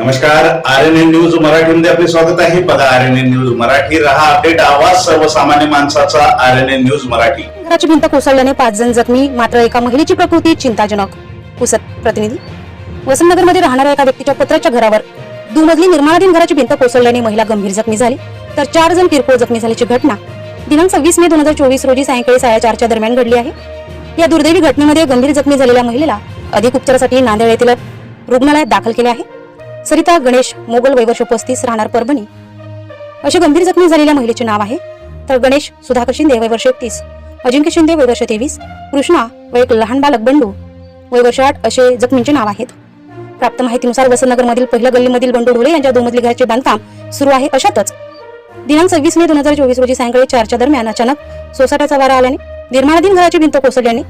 नमस्कार R N N news मराठीमध्ये आपले स्वागत आहे. बघा R N N news Marathi रहा अपडेट आवाज सर्वसामान्य माणसाचा R N N news Marathi. घराची भिंत कोसळल्याने पाच जण जखमी मात्र एका महिलेची प्रकृती चिंताजनक. पुसत प्रतिनिधी वसंतनगरमध्ये राहणाऱ्या एका व्यक्तीच्या पत्राच्या घरावर दुमजली निर्माणाधीन घराची भिंत कोसळल्याने महिला गंभीर जखमी झाली. तर चार जण किरकोळ जखमी झाल्याची घटना दिनांक सव्वीस मे दोन हजार चोवीस रोजी सायंकाळी साडेचारच्या दरम्यान घडली आहे. या दुर्दैवी घटनेमध्ये गंभीर जखमी झालेल्या महिलेला अधिक उपचारासाठी नांदेड येथील रुग्णालयात दाखल केले आहे. सरिता गणेश मोगल वैवर्ष पस्तीस राहणार परभणी. अशी गंभीर जखमी झालेल्या महिलेचे नाव आहे. तर गणेश सुधाकर शिंदे वैवर्ष एकतीस अजिंक्य शिंदे वैवर्ष तेवीस कृष्णा व एक लहान बालक बंडू वैवर्ष आठ असे जखमींचे नाव आहेत. प्राप्त माहितीनुसार वसंतनगरमधील पहिल्या गल्लीमधील बंडू ढोले यांच्या दोमजली घराचे बांधकाम सुरू आहे अशातच. दिनांक सव्वीस मे दोन हजार चोवीस रोजी सायंकाळी चारच्या दरम्यान अचानक सोसाट्याचा वारा आल्याने निर्माणाधीन घराची भिंत कोसळल्याने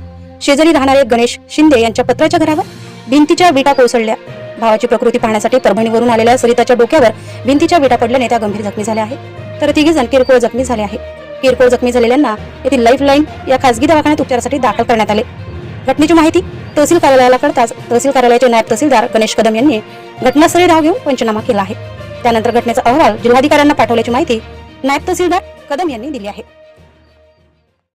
शेजारी राहणारे गणेश शिंदे यांच्या पत्राच्या घरावर भिंतीच्या विटा कोसळल्या. भावाची प्रकृती पाहण्यासाठी परभणीवरून आलेल्या सरिताच्या डोक्यावर भिंतीच्या विटा पडल्याने त्या गंभीर जखमी झाल्या आहेत. तर तिघे जण किरकोळ जखमी झाले आहे किरकोळ जखमी झालेल्यांना येथील लाईफ लाईन या खासगी दवाखान्यात उपचारासाठी दाखल करण्यात आले. घटनेची माहिती तहसील कार्यालयाला कळताच तहसील कार्यालयाचे नायब तहसीलदार गणेश कदम यांनी घटनास्थळी धाव घेऊन पंचनामा केला आहे. त्यानंतर घटनेचा अहवाल जिल्हाधिकाऱ्यांना पाठवल्याची माहिती नायब तहसीलदार कदम यांनी दिली आहे.